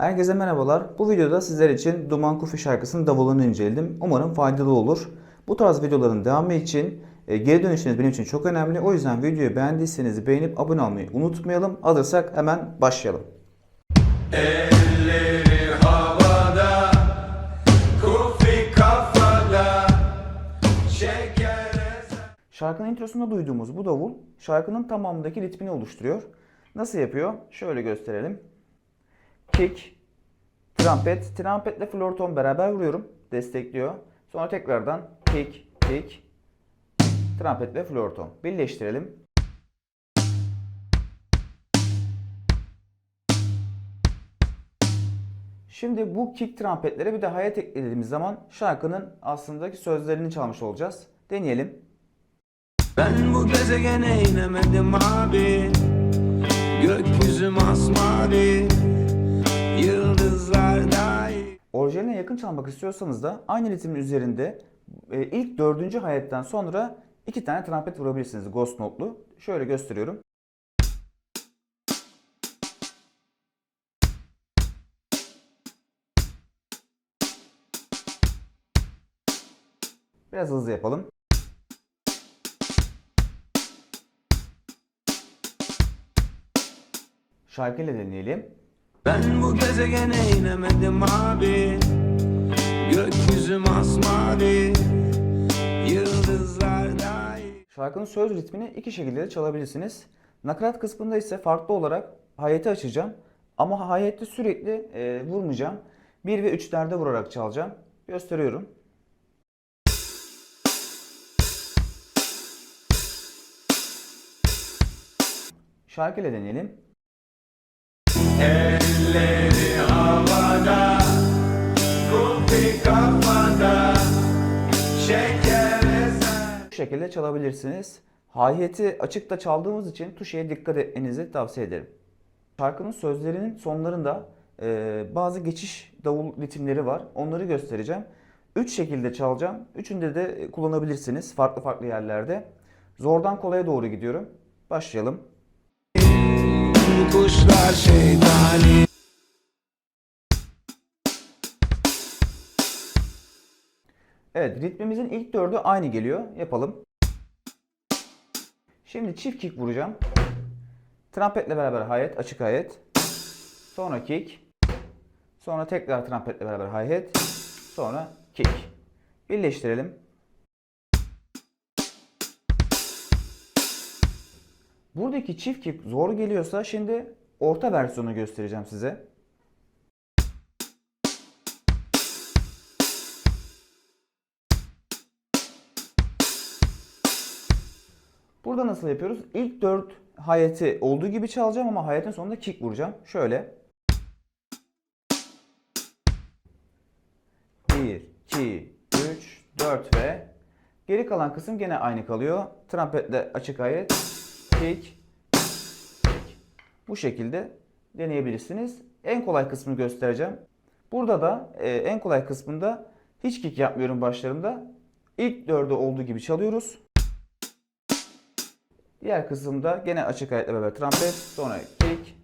Herkese merhabalar. Bu videoda sizler için Duman Kufi şarkısının davulunu inceledim. Umarım faydalı olur. Bu tarz videoların devamı için e, geri dönüşleriniz benim için çok önemli. O yüzden videoyu beğendiyseniz beğenip abone olmayı unutmayalım. Hazırsak hemen başlayalım. Elleri havada, kufi kafada. Şarkının introsunda duyduğumuz bu davul şarkının tamamındaki ritmini oluşturuyor. Nasıl yapıyor? Şöyle gösterelim. Kick, trompet, trompetle florton beraber vuruyorum. Destekliyor. Sonra tekrardan kick, kick, trompet ve florton. Birleştirelim. Şimdi bu kick trompetlere bir de hayat eklediğimiz zaman şarkının aslındaki sözlerini çalmış olacağız. Deneyelim. Ben bu gezegene inemedim abi Gökyüzü masmavi Dahi Orijinaline yakın çalmak istiyorsanız da aynı ritmin üzerinde e, ilk dördüncü hayetten sonra iki tane trompet vurabilirsiniz ghost notlu. Şöyle gösteriyorum. Biraz hızlı yapalım. Şarkıyla deneyelim. Ben bu gezegene inemedim abi Gökyüzü masmavi Yıldızlar dahi Şarkının söz ritmini iki şekilde de çalabilirsiniz. Nakarat kısmında ise farklı olarak hayeti açacağım. Ama hayette sürekli e, vurmayacağım. 1 ve 3'lerde vurarak çalacağım. Gösteriyorum. Şarkıyla deneyelim. Elleri havada Kufi kafada Şeker eser Bu şekilde çalabilirsiniz. Hayeti açıkta çaldığımız için tuşeye dikkat etmenizi tavsiye ederim. Şarkının sözlerinin sonlarında e, bazı geçiş davul ritimleri var. Onları göstereceğim. Üç şekilde çalacağım. Üçünde de kullanabilirsiniz farklı farklı yerlerde. Zordan kolaya doğru gidiyorum. Başlayalım. Kuşlar şeytani Evet ritmimizin ilk dördü aynı geliyor. Yapalım. Şimdi çift kick vuracağım. Trampetle beraber hayat, açık hayat. Sonra kick. Sonra tekrar trampetle beraber hayat. Sonra kick. Birleştirelim. Buradaki çift kick zor geliyorsa şimdi orta versiyonu göstereceğim size. Burada nasıl yapıyoruz? İlk 4 hayati olduğu gibi çalacağım ama hayatin sonunda kick vuracağım. Şöyle. 1, 2, 3, 4 ve geri kalan kısım gene aynı kalıyor. Trompetle açık hayat, kick, kick. Bu şekilde deneyebilirsiniz. En kolay kısmını göstereceğim. Burada da e, en kolay kısmında hiç kick yapmıyorum başlarında. İlk dördü olduğu gibi çalıyoruz. Diğer kısımda gene açık ayetle beraber trompet, sonra kick.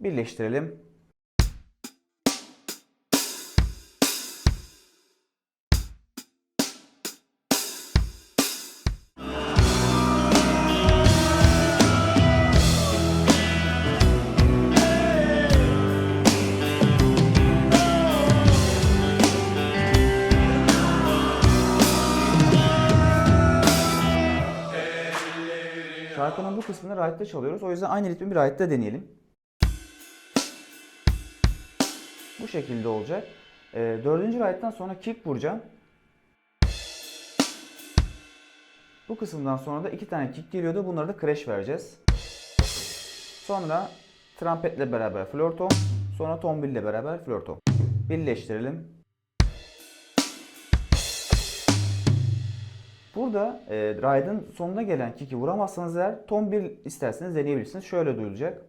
Birleştirelim. Şarkının bu kısmını ride'da çalıyoruz. O yüzden aynı ritmi bir ride'da deneyelim. Bu şekilde olacak. Ee, dördüncü ride'dan sonra kick vuracağım. Bu kısımdan sonra da iki tane kick geliyordu. Bunları da crash vereceğiz. Sonra trompetle beraber flörton. Sonra tombille beraber flörton. Birleştirelim. Burada e, ride'ın sonuna gelen kick'i vuramazsanız eğer ton 1 isterseniz deneyebilirsiniz. Şöyle duyulacak.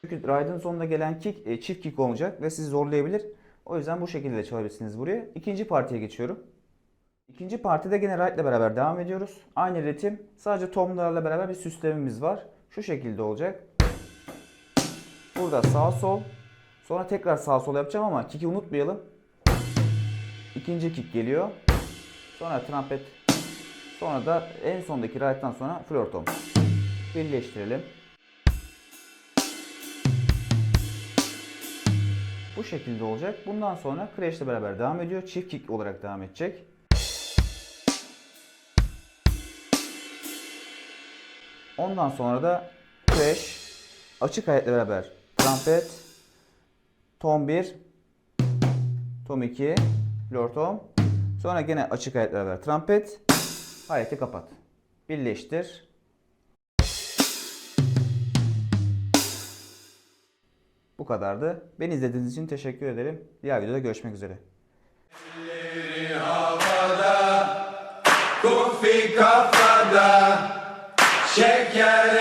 Çünkü ride'ın sonuna gelen kick e, çift kick olacak ve sizi zorlayabilir. O yüzden bu şekilde çalabilirsiniz buraya. İkinci partiye geçiyorum. İkinci partide gene right ile beraber devam ediyoruz. Aynı ritim. Sadece tomlarla beraber bir süslememiz var. Şu şekilde olacak. Burada sağ sol. Sonra tekrar sağ sol yapacağım ama kick'i unutmayalım. İkinci kick geliyor. Sonra trumpet. Sonra da en sondaki right'tan sonra floor tom. Birleştirelim. Bu şekilde olacak. Bundan sonra crash ile beraber devam ediyor. Çift kick olarak devam edecek. Ondan sonra da crash, açık hayatle beraber trumpet, tom 1, tom 2, floor tom. Sonra gene açık hayatle beraber trumpet, hayati kapat. Birleştir. Bu kadardı. Beni izlediğiniz için teşekkür ederim. Diğer videoda görüşmek üzere. Kufi kafada Şeker